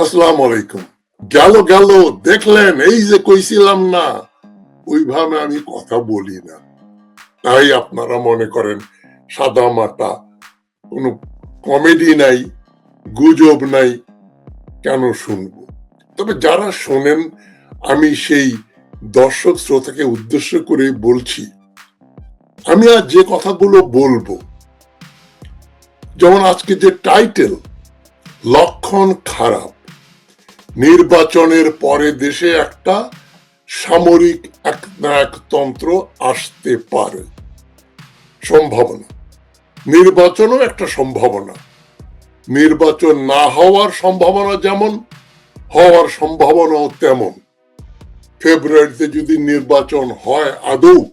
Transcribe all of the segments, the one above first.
আসসালামু আলাইকুম গেল গেল, দেখলেন এই যে কইছিলাম না, ওইভাবে আমি কথা বলি না। তাই আপনারা মনে করেন সাদা কোনো কমেডি নাই, গুজব নাই, কেন শুনব? তবে যারা শোনেন, আমি সেই দর্শক শ্রোতাকে উদ্দেশ্য করে বলছি, আমি আজ যে কথাগুলো বলব, যেমন আজকে যে টাইটেল, লক্ষণ খারাপ। নির্বাচনের পরে দেশে একটা সামরিক একনায়কতন্ত্র আসতে পারে। সম্ভাবনা। নির্বাচনও একটা সম্ভাবনা। নির্বাচন না হওয়ার সম্ভাবনা যেমন, হওয়ার সম্ভাবনাও তেমন। ফেব্রুয়ারিতে যদি নির্বাচন হয় আদৌ,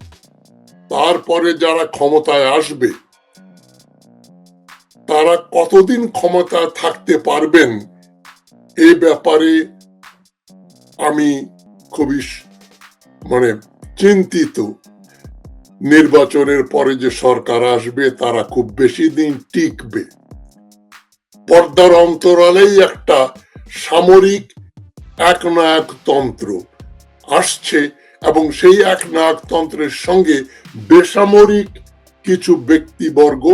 তারপরে যারা ক্ষমতায় আসবে, তারা কতদিন ক্ষমতায় থাকতে পারবেন এ ব্যাপারে আমি খুবই মানে চিন্তিত। নির্বাচনের পরে যে সরকার আসবে, তারা খুব বেশি দিন টিকবে। পর্দার অন্তরালেই একটা সামরিক একনায়কতন্ত্র আসছে এবং সেই একনায়কতন্ত্রের সঙ্গে বেসামরিক কিছু ব্যক্তিবর্গ,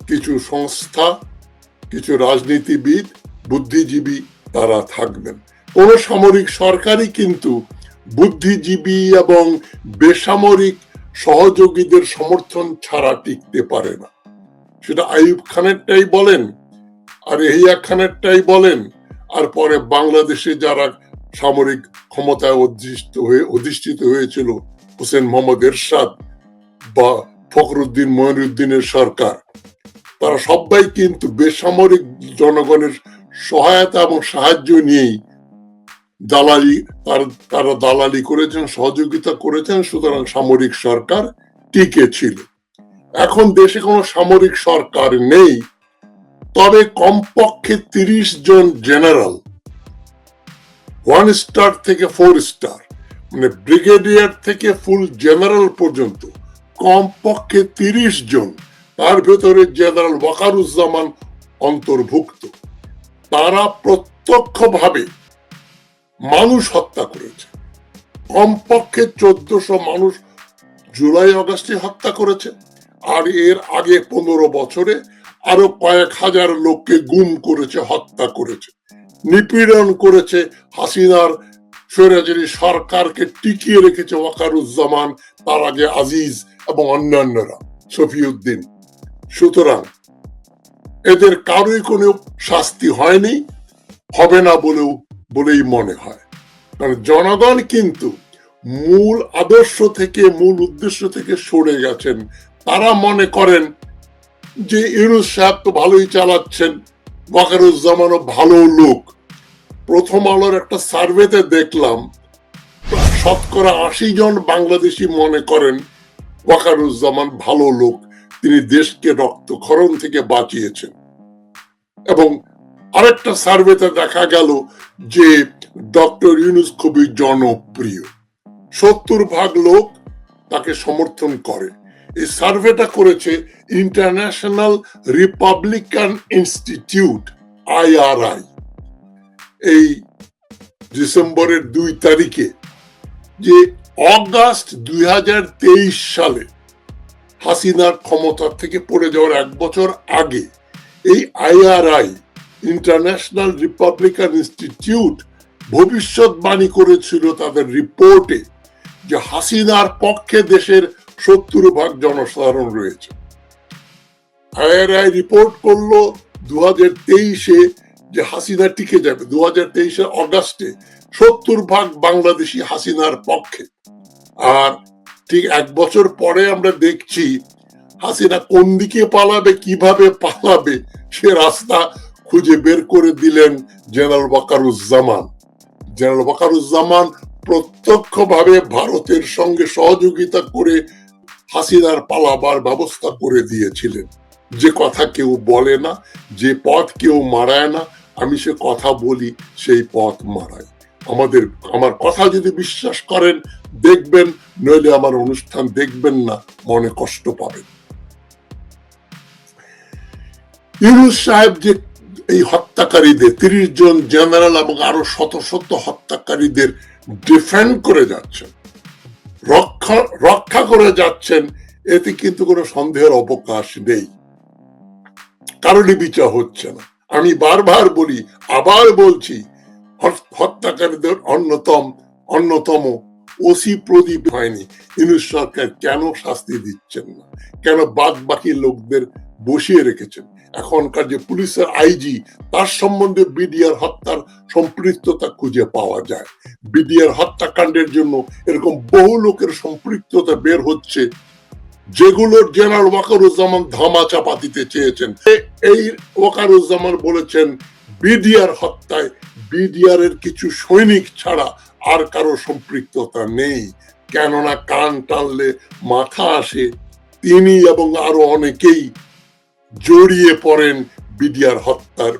কিছু সংস্থা, কিছু রাজনীতিবিদ বুদ্ধিজীবী তারা থাকবেন। কোন সামরিক সরকারই কিন্তু বুদ্ধিজীবী এবং বেসামরিক সহযোগীদের সমর্থন ছাড়া টিকতে পারে না। সেটা আইয়ুব খানেরটাই বলেন, আর এহিয়া খানেরটাই বলেন, আর পরে বাংলাদেশে যারা সামরিক ক্ষমতায় অধিষ্ঠিত হয়ে, অধিষ্ঠিত হয়েছিল, হোসেন মোহাম্মদ এরশাদ বা ফখরুদ্দিন মঈনুদ্দিনের সরকার, তারা সবাই কিন্তু বেসামরিক জনগণের সহায়তা এবং সাহায্য নিয়েই দালালি, তারা দালালি করেছেন, সহযোগিতা করেছেন, সুতরাং সামরিক সরকার টিকে ছিল। এখন দেশে কোনো সামরিক সরকার নেই, তবে কমপক্ষে তিরিশ জন জেনারেল, ওয়ান স্টার থেকে ফোর স্টার মানে ব্রিগেডিয়ার থেকে ফুল জেনারেল পর্যন্ত, কমপক্ষে তিরিশ জন, তার ভেতরে জেনারেল ওয়াকারুজ্জামান অন্তর্ভুক্ত। তারা প্রত্যক্ষভাবে মানুষ হত্যা করেছে। কমপক্ষে চোদ্দশো মানুষ জুলাই অগস্টে হত্যা করেছে, আর এর আগে পনেরো বছরে আরও কয়েক হাজার লোককে গুম করেছে, হত্যা করেছে। নিপীড়ন করেছে হাসিনার স্বৈরাচারী সরকারকে টিকিয়ে রেখেছে ওয়াকারুজ্জামান, তার আগে আজিজ এবং অন্যান্যরা, শফিউদ্দিন। সুতরাং এদের কারোই কোনো শাস্তি হয়নি, হবে না বলেও, বলেই মনে হয়। কারণ জনগণ কিন্তু মূল আদর্শ থেকে, মূল উদ্দেশ্য থেকে সরে গেছেন। তারা মনে করেন যে ইউনুস সাহেব তো ভালোই চালাচ্ছেন ওয়াকারুজ্জামানও ভালো লোক। প্রথম আলোর একটা সার্ভেতে দেখলাম, শতকরা আশি জন বাংলাদেশি মনে করেন ওয়াকারুজ্জামান ভালো লোক। তিনি দেশকে রক্তক্ষরণ থেকে বাঁচিয়েছেন। এবং আরেকটা সার্ভেতে দেখা গেল যে ডক্টর ইউনুস খুবই জনপ্রিয়। সত্তর ভাগ লোক তাকে সমর্থন করে। এই সার্ভেটা করেছে ইন্টারন্যাশনাল রিপাবলিকান ইনস্টিটিউট আইআরআই এই ডিসেম্বরের দুই তারিখে যে অগাস্ট দুই হাজার তেইশ সালে হাসিনার ক্ষমতার থেকে পড়ে যাওয়ার এক বছর আগে এই আইআরআই ইন্টারন্যাশনাল রিপাবলিকান ইনস্টিটিউট ভবিষ্যৎবাণী করেছিল তাদের রিপোর্টে যে হাসিনার পক্ষে দেশের সত্তর ভাগ জনসাধারণ রয়েছে। আইআরআই রিপোর্ট করল দু হাজার তেইশে যে হাসিনা টিকে যাবে দু হাজার তেইশের অগাস্টে সত্তর ভাগ বাংলাদেশি হাসিনার পক্ষে। আর ঠিক এক বছর পরে আমরা দেখছি হাসিনা কোন দিকে পালাবে, কীভাবে পালাবে, সে রাস্তা খুঁজে বের করে দিলেন জেনারেল ওয়াকারুজ্জামান জেনারেল ওয়াকারুজ্জামান প্রত্যক্ষভাবে ভারতের সঙ্গে সহযোগিতা করে হাসিনার পালাবার ব্যবস্থা করে দিয়েছিলেন। যে কথা কেউ বলে না, যে পথ কেউ মারায় না, আমি সে কথা বলি, সেই পথ মারাই আমাদের, আমার কথা যদি বিশ্বাস করেন, দেখবেন, নইলে আমার অনুষ্ঠান দেখবেন না, মনে কষ্ট পাবেন। ইউনুস সাহেব যে এই হত্যাকারীদের, তিরিশ জন জেনারেল এবং আরও শত শত হত্যাকারীদের ডিফেন্ড করে যাচ্ছেন, রক্ষা রক্ষা করে যাচ্ছেন, এতে কিন্তু কোনো সন্দেহের অবকাশ নেই। কারণে বিচার হচ্ছে না। আমি বারবার বলি, আবার বলছি হত্যাকারীদের অন্যতম অন্যতম ওসি প্রদীপ হয়নি। ইউনুস সরকার কেন শাস্তি দিচ্ছেন না? কেন বাদ বাকি লোকদের বসিয়ে রেখেছেন? এখনকার যে পুলিশের আইজি, তার সম্বন্ধে বিডিআর হত্যার সম্পৃক্ততা খুঁজে পাওয়া যায়। বিডিআর হত্যাকাণ্ডের জন্য এরকম বহু লোকের সম্পৃক্ততা বের হচ্ছে, যেগুলোর জেনারেল ওয়াকারুজ্জামান ধামা চাপা দিতে চেয়েছেন। এই ওয়াকারুজ্জামান বলেছেন, বিডিআর হত্যায় বিডিআর এর কিছু সৈনিক ছাড়া আর কারও সম্পৃক্ততা নেই। কেননা কান টানলে মাথা আসে। তিনি এবং আরও অনেকেই জড়িয়ে পড়েন বিডিআর হত্যার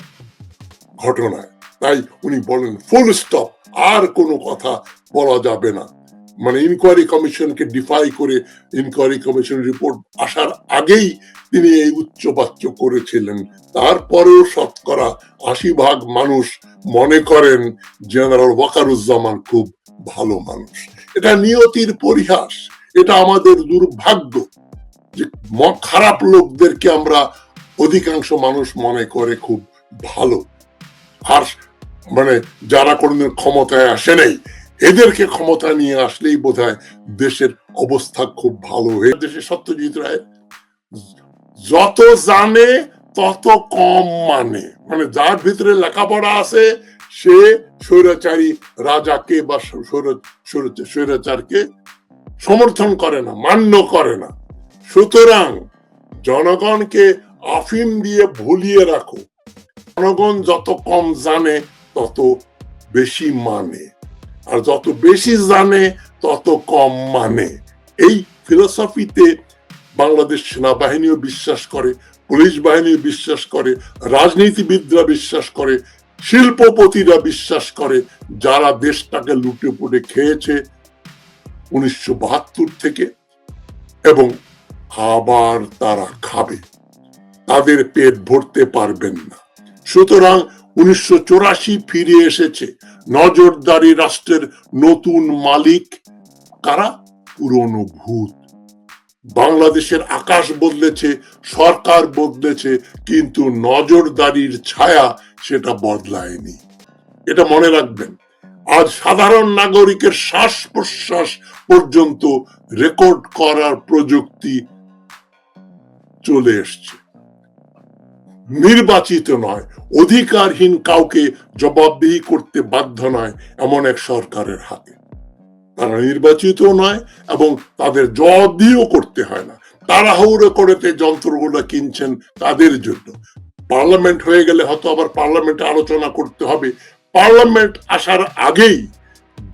ঘটনায়। তাই উনি বলেন, ফুল স্টপ, আর কোনো কথা বলা যাবে না। মানে ইনকোয়ারি কমিশনকে ডিফাই করে ইনকোয়ারি কমিশন রিপোর্ট আসার আগেই তিনি এই উচ্চবাচ্য করেছিলেন। তারপরেও শতকরা আশি ভাগ মানুষ মনে করেন জেনারেল ওয়াকারুজ্জামান খুব ভালো মানুষ। এটা নিয়তির পরিহাস, এটা আমাদের দুর্ভাগ্য যে খারাপ লোকদেরকে আমরা অধিকাংশ মানুষ মনে করে খুব ভালো। আর মানে যারা কোনদিন ক্ষমতায় আসে নাই এদেরকে ক্ষমতা নিয়ে আসলেই বোধহয় দেশের অবস্থা খুব ভালো হয়ে দেশে সত্যজিৎ রায় যত জানে, তত কম মানে। মানে যার ভিতরে লেখাপড়া আছে, সে স্বৈরাচারী রাজাকে বা স্বৈর- স্বৈর- স্বৈরাচারকে সমর্থন করে না, মান্য করে না। সুতরাং জনগণকে আফিম দিয়ে ভুলিয়ে রাখো। জনগণ যত কম জানে, তত বেশি মানে। আর যত বেশি জানে, তত কম মানে। এই ফিলোসফিতে বাংলাদেশ সেনাবাহিনীও বিশ্বাস করে, পুলিশ বাহিনী বিশ্বাস করে, রাজনীতিবিদরা বিশ্বাস করে, শিল্পপতিরা বিশ্বাস করে, যারা দেশটাকে লুটে পুটে খেয়েছে উনিশশো বাহাত্তর থেকে এবং আবার তারা খাবে। তাদের পেট ভরতে পারবেন না। সুতরাং উনিশশো ফিরে এসেছে নজরদারি রাষ্ট্রের নতুন মালিক। কারা? পুরনো ভূত। বাংলাদেশের আকাশ বদলেছে, সরকার বদলেছে, কিন্তু নজরদারির ছায়া সেটা বদলায়নি। এটা মনে রাখবেন, আজ সাধারণ নাগরিকের শ্বাস প্রশ্বাস পর্যন্ত রেকর্ড করার প্রযুক্তি চলে এসছে। নির্বাচিত নয়, অধিকারহীন কাউকে জবাবদিহি করতে বাধ্য নয় এমন এক সরকারের হাতে। তারা নির্বাচিত নয় এবং তাদের জবাবদিহিও করতে হয় না। তাড়াহুড়ো করে যে যন্ত্রগুলো কিনছেন তাদের জন্য। পার্লামেন্ট হয়ে গেলে হয়তো আবার পার্লামেন্টে আলোচনা করতে হবে। পার্লামেন্ট আসার আগেই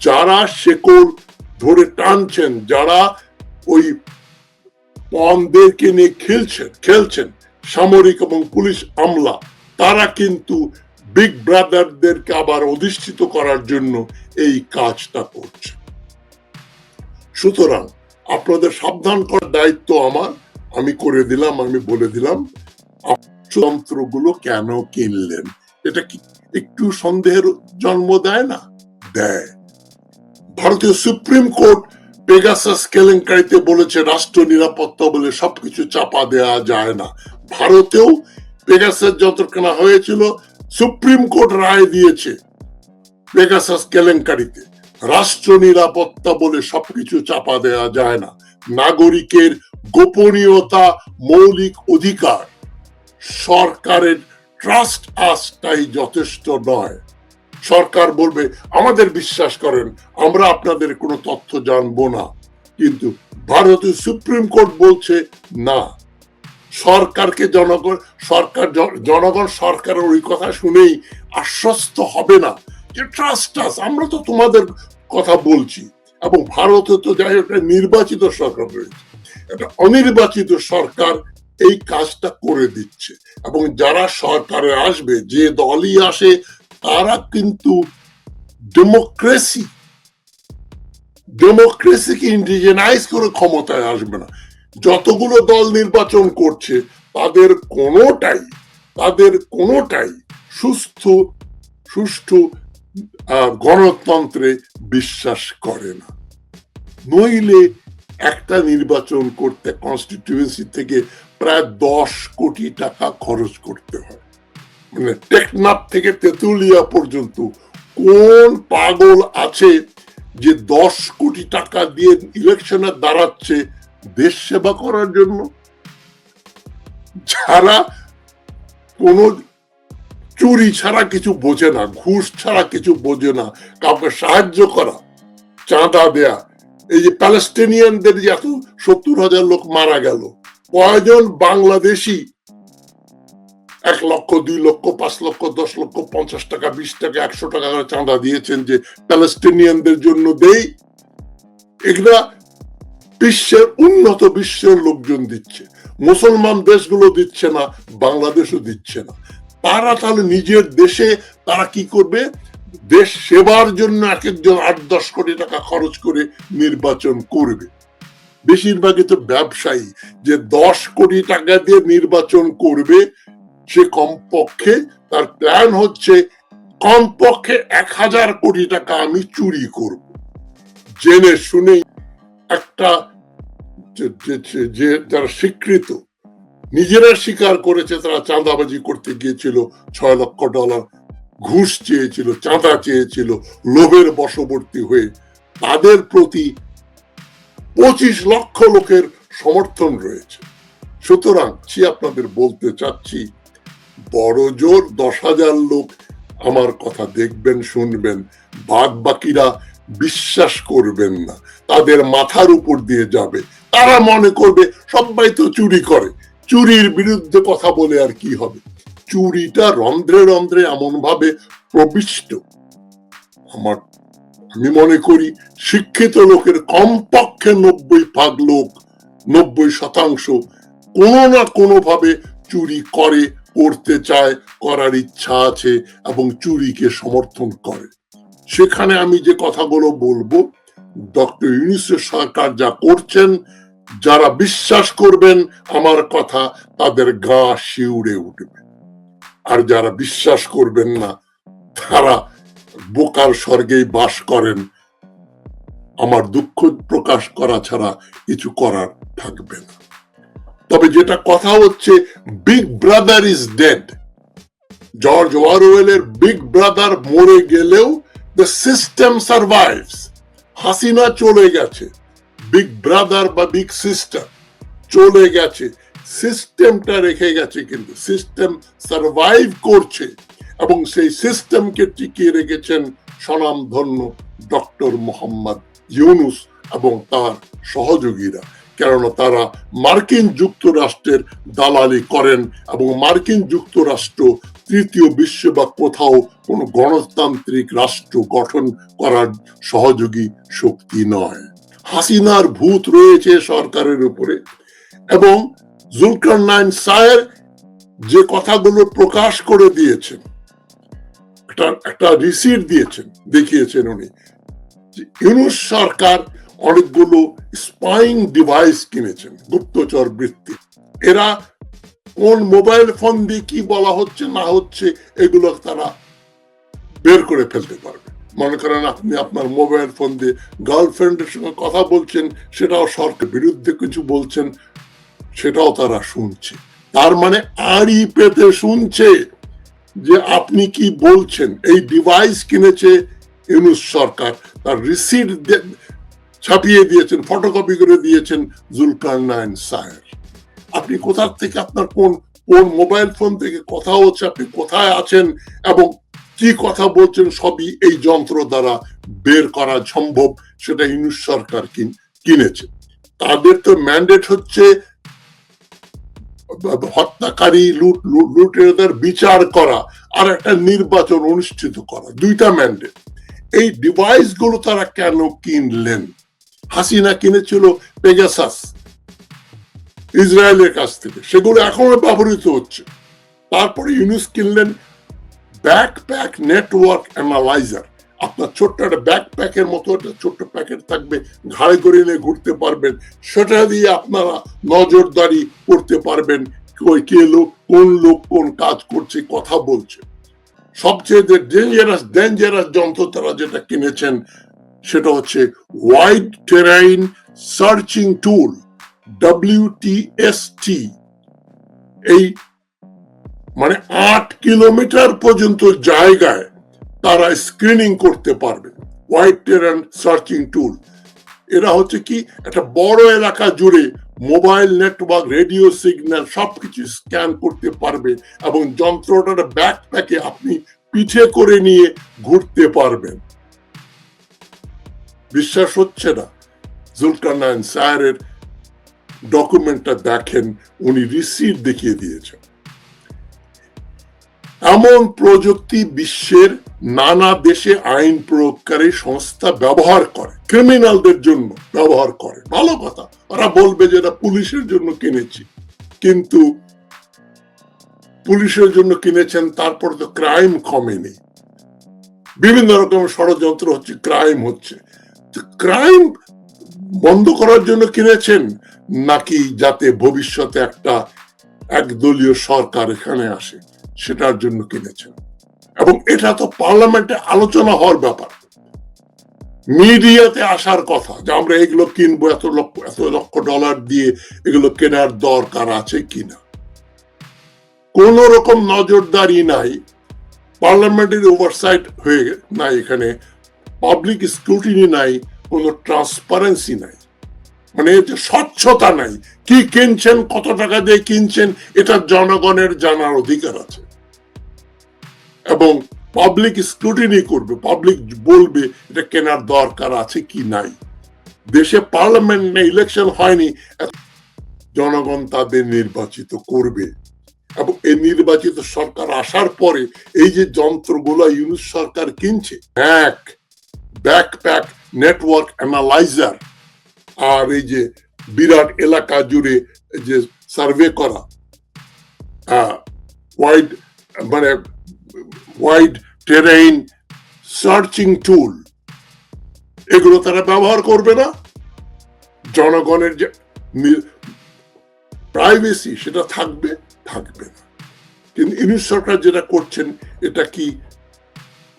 যারা শেকড় ধরে টানছেন, যারা ওই পণদেরকে নিয়ে খেলছেন খেলছেন সামরিক এবং পুলিশ আমলা, তারা কিন্তু বিগ ব্রাদারদেরকে আবার অধিষ্ঠিত করার জন্য এই কাজটা করছে। সুতরাং আপনাদের সাবধান করার দায়িত্ব আমার। আমি করে দিলাম, আমি বলে দিলাম যন্ত্রগুলো কেন কিনলেন? এটা কি একটু সন্দেহের জন্ম দেয় না? দেয়। ভারতীয় সুপ্রিম কোর্ট পেগাসাস কেলেঙ্কারিতে বলেছে, রাষ্ট্র নিরাপত্তা বলে সবকিছু চাপা দেওয়া যায় না। ভারতেও পেগাসাস যন্ত্র কেনা হয়েছিল সুপ্রিম কোর্ট রায় দিয়েছে পেগাসাস কেলেঙ্কারিতে। রাষ্ট্র নিরাপত্তা বলে সবকিছু চাপা দেওয়া যায় না। নাগরিকের গোপনীয়তা, মৌলিক অধিকার সরকারের ট্রাস্ট আসটাই যথেষ্ট নয়। সরকার বলবে, আমাদের বিশ্বাস করেন, আমরা আপনাদের কোনো তথ্য জানব না। কিন্তু ভারতীয় সুপ্রিম কোর্ট বলছে, না। সরকারকে জনগণ, সরকার জনগণ সরকারের ওই কথা শুনেই আশ্বস্ত হবে না যে ট্রাস্ট আমরা তো তোমাদের কথা বলছি। এবং ভারতে তো যাই একটা নির্বাচিত সরকার রয়েছে। একটা অনির্বাচিত সরকার এই কাজটা করে দিচ্ছে। এবং যারা সরকারে আসবে, যে দলই আসে, তারা কিন্তু ডেমোক্রেসি ডেমোক্রেসিকে ইন্ডিজেনাইজ করে ক্ষমতায় আসবে না। যতগুলো দল নির্বাচন করছে, তাদের কোনোটাই তাদের কোনোটাই সুস্থ, সুষ্ঠু গণতন্ত্রে বিশ্বাস করে না। নইলে একটা নির্বাচন করতে কনস্টিটিউয়েন্সি থেকে প্রায় দশ কোটি টাকা খরচ করতে হয়। মানে টেকনাফ থেকে তেতুলিয়া পর্যন্ত কোন পাগল আছে যে দশ কোটি টাকা দিয়ে ইলেকশনে দাঁড়াচ্ছে দেশ সেবা করার জন্য যারা কোনো চুরি ছাড়া কিছু বোঝে না, ঘুষ ছাড়া কিছু বোঝে না, কাউকে সাহায্য করা, চাঁদা দেয়া। এই যে প্যালেস্টিনিয়ানদের যে এত সত্তর হাজার লোক মারা গেল, কয়জন বাংলাদেশি? এক লক্ষ, দুই লক্ষ, পাঁচ লক্ষ, দশ লক্ষ, পঞ্চাশ টাকা, বিশ টাকা, একশো টাকা চাঁদা দিয়েছেন যে প্যালেস্টিনিয়ানদের জন্য দেই। এগুলা বিশ্বের উন্নত বিশ্বের লোকজন দিচ্ছে। মুসলমান দেশগুলো দিচ্ছে না, বাংলাদেশও দিচ্ছে না। তারা তাহলে নিজের দেশে তারা কি করবে? দেশ সেবার জন্য এক একজন আট দশ কোটি টাকা খরচ করে নির্বাচন করবে। বেশিরভাগই তো ব্যবসায়ী, যে দশ কোটি টাকা দিয়ে নির্বাচন করবে, সে কমপক্ষে তার প্ল্যান হচ্ছে, কমপক্ষে এক হাজার কোটি টাকা আমি চুরি করব। জেনে শুনে একটা যে- যারা স্বীকৃত, নিজেরা স্বীকার করেছে তারা চাঁদাবাজি করতে গিয়েছিল, ছয় লক্ষ ডলার ঘুষ চেয়েছিল, চাঁদা চেয়েছিল, লোভের বশবর্তী হয়ে। তাদের প্রতি পঁচিশ লক্ষ লোকের সমর্থন রয়েছে। সুতরাং সে আপনাদের বলতে চাচ্ছি, বড় জোর দশ হাজার লোক আমার কথা দেখবেন, শুনবেন। বাদ বাকিরা বিশ্বাস করবেন না। তাদের মাথার উপর দিয়ে যাবে। তারা মনে করবে, সবাই তো চুরি করে। চুরির বিরুদ্ধে কথা বলে আর কি হবে? চুরিটা রন্ধ্রে রন্ধ্রে এমন ভাবে প্রবিষ্ট। আমার, আমি মনে করি, শিক্ষিত লোকের কমপক্ষে নব্বই ভাগ লোক, নব্বই শতাংশ কোনো না কোনো ভাবে চুরি করে, করতে চায়, করার ইচ্ছা আছে এবং চুরিকে সমর্থন করে। সেখানে আমি যে কথাগুলো বলব ডক্টর ইউনিসেফ সরকার যা করছেন, যারা বিশ্বাস করবেন, আমার কথা তাদের গা শিউড়ে উঠবে। আর যারা বিশ্বাস করবেন না, তারা বোকার স্বর্গেই বাস করেন। আমার দুঃখ প্রকাশ করা ছাড়া কিছু করার থাকবে না। তবে যেটা কথা হচ্ছে big brother is dead George ওয়ারওয়েলের big brother মরে গেলেও দ্য সিস্টেম সার্ভাইভস হাসিনা চলে গেছে। বিগ ব্রাদার বা বিগ সিস্টার চলে গেছে। সিস্টেমটা রেখে গেছে কিন্তু। সিস্টেম সার্ভাইভ করছে এবং সেই সিস্টেমকে টিকিয়ে রেখেছেন স্বনামধন্য ডক্টর মোহাম্মদ ইউনুস এবং তার সহযোগীরা। কেননা তারা মার্কিন যুক্তরাষ্ট্রের দালালি করেন এবং মার্কিন যুক্তরাষ্ট্র তৃতীয় বিশ্ব বা কোথাও কোনো গণতান্ত্রিক রাষ্ট্র গঠন করার সহযোগী শক্তি নয়। হাসিনার ভূত রয়েছে সরকারের উপরে এবং জুলকার সায়ের যে কথাগুলো প্রকাশ করে দিয়েছেন, একটা রিসিট দিয়েছেন, দেখিয়েছেন উনি। ইউনুস সরকার অনেকগুলো স্পাইং ডিভাইস কিনেছেন, গুপ্তচর বৃত্তি। এরা কোন মোবাইল ফোন দিয়ে কি বলা হচ্ছে, না হচ্ছে, এগুলো তারা বের করে ফেলতে পারবে। মনে করেন আপনি আপনার মোবাইল ফোন দিয়ে গার্লফ্রেন্ডের সঙ্গে কথা বলছেন, সেটাও সরকার বিরুদ্ধে কিছু বলছেন, সেটাও তারা শুনছে। তার মানে আড়ি পেতে শুনছে যে আপনি কি বলছেন, এই ডিভাইস কিনেছে ইউনুস সরকার। তার রিসিট ছাপিয়ে দিয়েছেন ফটোকপি করে দিয়েছেন জুলকার নাইন সায়ের। আপনি কোথা থেকে আপনার কোন কোন মোবাইল ফোন থেকে কথা হচ্ছে, আপনি কোথায় আছেন এবং কি কথা বলছেন, সবই এই যন্ত্র দ্বারা বের করা সম্ভব, সেটা ইউনুস সরকার কিনেছে। তাদের তো ম্যান্ডেট হচ্ছে হত্যাকারী, লুট, লুট- লুটেরাদের বিচার করা, আর একটা নির্বাচন অনুষ্ঠিত করা, দুইটা ম্যান্ডেট এই ডিভাইসগুলো তারা কেন কিনলেন? হাসিনা কিনেছিল পেগাসাস, ইসরায়েলের কাছ থেকে। সেগুলো এখনও ব্যবহৃত হচ্ছে। তারপরে ইউনুস কিনলেন ব্যাকপ্যাক নেটওয়ার্ক অ্যানালাইজার আপনার ছোট্ট একটা ব্যাকপ্যাকের মতো, একটা ছোট্ট প্যাকেট থাকবে, ঘাড়ে করে নিয়ে ঘুরতে পারবেন। সেটা দিয়ে আপনারা নজরদারি করতে পারবেন কই কে লোক, কোন লোক কোন কাজ করছে, কথা বলছে। সবচেয়ে ডেঞ্জারাস ডেঞ্জারাস যন্ত্র তারা যেটা কিনেছেন সেটা হচ্ছে ওয়াইড টেরাইন সার্চিং টুল ডব্লিউটিএসটি এই মানে আট কিলোমিটার পর্যন্ত জায়গায় তারা স্ক্রিনিং করতে পারবে হোয়াইট টেরান সার্চিং টুল এরা হচ্ছে কি, একটা বড় এলাকা জুড়ে মোবাইল নেটওয়ার্ক রেডিও সিগন্যাল সবকিছু স্ক্যান করতে পারবে এবং যন্ত্রটার ব্যাকপ্যাকে আপনি পিঠে করে নিয়ে ঘুরতে পারবেন। বিশ্বাস হচ্ছে না। জুলকার নায়ন স্যারের ডকুমেন্টটা দেখেন, উনি রিসিট দেখিয়ে দিয়েছেন। এমন প্রযুক্তি বিশ্বের নানা দেশে আইন প্রয়োগকারী সংস্থা ব্যবহার করে ক্রিমিনালদের জন্য ব্যবহার করে। ভালো কথা, ওরা বলবে যে এটা পুলিশের জন্য কিনেছি। কিন্তু পুলিশের জন্য কিনেছেন, তারপর তো ক্রাইম কমেনি। বিভিন্ন রকম ষড়যন্ত্র হচ্ছে ক্রাইম হচ্ছে। ক্রাইম বন্ধ করার জন্য কিনেছেন নাকি যাতে ভবিষ্যতে একটা একদলীয় সরকার এখানে আসে, সেটার জন্য কিনেছেন। এবং এটা তো পার্লামেন্টে আলোচনা হওয়ার ব্যাপার। মিডিয়াতে আসার কথা যে আমরা এগুলো কিনবো, এত লক্ষ এত লক্ষ ডলার দিয়ে এগুলো কেনার দরকার আছে কিনা। কোন রকম নজরদারি নাই, পার্লামেন্টের ওভারসাইট হয়ে নাই এখানে। পাবলিক স্ক্রুটিনি নাই, কোনো ট্রান্সপারেন্সি নাই। মানে স্বচ্ছতা নাই, কি কিনছেন, কত টাকা দিয়ে কিনছেন, এটা জনগণের জানার অধিকার আছে। এবং পাবলিক স্ক্রুটিনি করবে পাবলিক বলবে এটা কেনার দরকার আছে কি নাই। দেশে পার্লামেন্ট ইলেকশন হয়নি, জনগণ তাদের নির্বাচিত করবে। এবং এই নির্বাচিত সরকার আসার পরে এই যে যন্ত্রগুলো ইউনিট সরকার কিনছে, এক ব্যাকপ্যাক নেটওয়ার্ক অ্যানালাইজার আর এই যে বিরাট এলাকা জুড়ে যে সার্ভে করা ওয়াইড মানে ওয়াইড টেরেইন সার্চিং টুল এগুলো তারা ব্যবহার করবে না? জনগণের যে প্রাইভেসি সেটা থাকবে থাকবে না। কিন্তু ইউনিট সরকার যেটা করছেন, এটা কি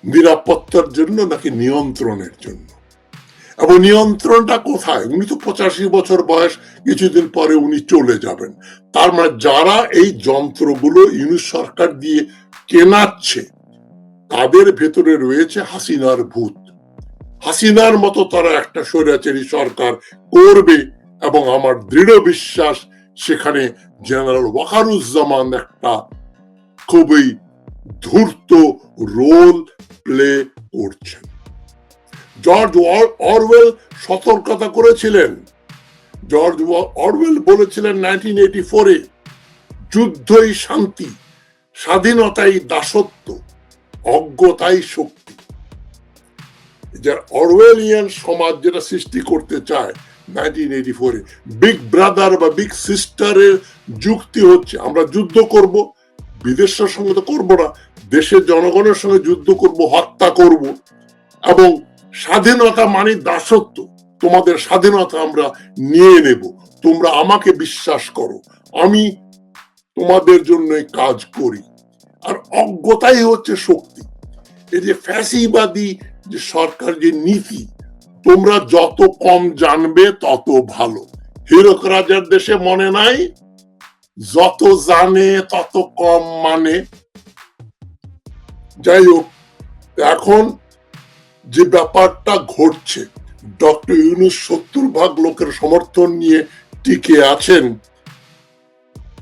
নিরাপত্তার জন্য নাকি নিয়ন্ত্রণের জন্য? এবং নিয়ন্ত্রণটা কোথায়? উনি তো পঁচাশি বছর বয়স, কিছুদিন পরে উনি চলে যাবেন। তার মানে যারা এই যন্ত্রগুলো ইউনিট সরকার দিয়ে কেনাচ্ছে, তাদের ভেতরে রয়েছে হাসিনার ভূত। হাসিনার মতো তারা একটা স্বৈরাচারী সরকার করবে এবং আমার দৃঢ় বিশ্বাস, সেখানে জেনারেল ওয়াকারুজ্জামান একটা খুবই ধূর্ত রোল প্লে করছেন। জর্জ অরওয়েল সতর্কতা করেছিলেন। জর্জ অরওয়েল বলেছিলেন নাইনটিন এইটি ফোরে, যুদ্ধই শান্তি, স্বাধীনতাই দাসত্ব, অজ্ঞতাই শক্তি। যে অরওয়েলিয়ান সমাজ যেটা সৃষ্টি করতে চায় নাইনটিন এইটি ফোরে, বিগ ব্রাদার বা বিগ সিস্টারের যুক্তি হচ্ছে আমরা যুদ্ধ করব বিদেশের সঙ্গে তো করব না, দেশের জনগণের সঙ্গে যুদ্ধ করব, হত্যা করব। এবং স্বাধীনতা মানে দাসত্ব, তোমাদের স্বাধীনতা আমরা নিয়ে নেব। তোমরা আমাকে বিশ্বাস করো, আমি তোমাদের জন্য কাজ করি। আর অজ্ঞতাই হচ্ছে শক্তি। এই যে ফ্যাসিবাদী যে সরকার, যে নীতি, তোমরা যত কম জানবে তত ভালো। হীরক রাজার দেশে মনে নাই? যত জানে, তত কম মানে। যাই হোক, এখন যে ব্যাপারটা ঘটছে, ডক্টর ইউনুস সত্তর ভাগ লোকের সমর্থন নিয়ে টিকে আছেন।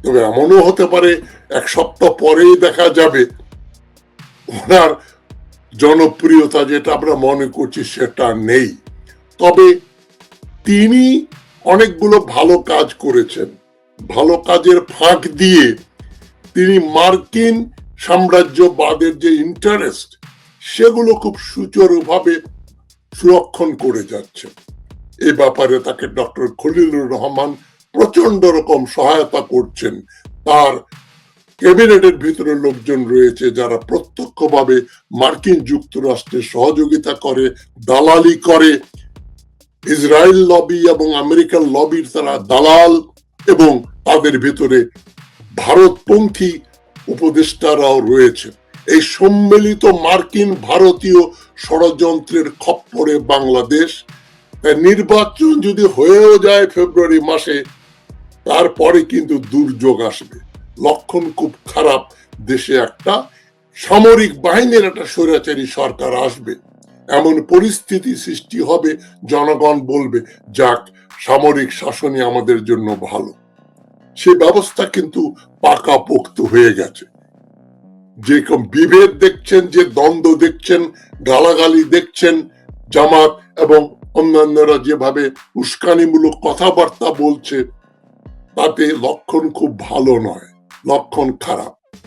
তবে এমনও হতে পারে, এক সপ্তাহ পরেই দেখা যাবে। ওনার জনপ্রিয়তা যেটা আমরা মনে করছি সেটা নেই। তবে তিনি অনেকগুলো ভালো কাজ করেছেন। ভালো কাজের ফাঁক দিয়ে তিনি মার্কিন সাম্রাজ্যবাদের যে ইন্টারেস্ট সেগুলো খুব সুচারুভাবে সুরক্ষণ করে যাচ্ছে। এ ব্যাপারে তাকে ডক্টর খলিলুর রহমান প্রচণ্ড রকম সহায়তা করছেন। তার ক্যাবিনেটের ভিতরে লোকজন রয়েছে যারা প্রত্যক্ষভাবে মার্কিন যুক্তরাষ্ট্রের সহযোগিতা করে, দালালি করে। ইসরায়েল লবি এবং আমেরিকান লবির তারা দালাল এবং তাদের ভিতরে ভারতপন্থী উপদেষ্টারাও রয়েছে। এই সম্মিলিত মার্কিন ভারতীয় ষড়যন্ত্রের খপ্পরে বাংলাদেশ নির্বাচন যদি হয়েও যায় ফেব্রুয়ারি মাসে, তারপরে কিন্তু দুর্যোগ আসবে। লক্ষণ খুব খারাপ দেশে একটা সামরিক বাহিনীর একটা স্বৈরাচারী সরকার আসবে। এমন পরিস্থিতি সৃষ্টি হবে, জনগণ বলবে, যাক, সামরিক শাসনই আমাদের জন্য ভালো। সে ব্যবস্থা কিন্তু পাকাপোক্ত হয়ে গেছে। যেরকম বিভেদ দেখছেন, যে দ্বন্দ্ব দেখছেন, গালাগালি দেখছেন জামাত এবং অন্যান্যরা যেভাবে উস্কানিমূলক কথাবার্তা বলছে, তাতে লক্ষণ খুব ভালো নয়, লক্ষণ খারাপ।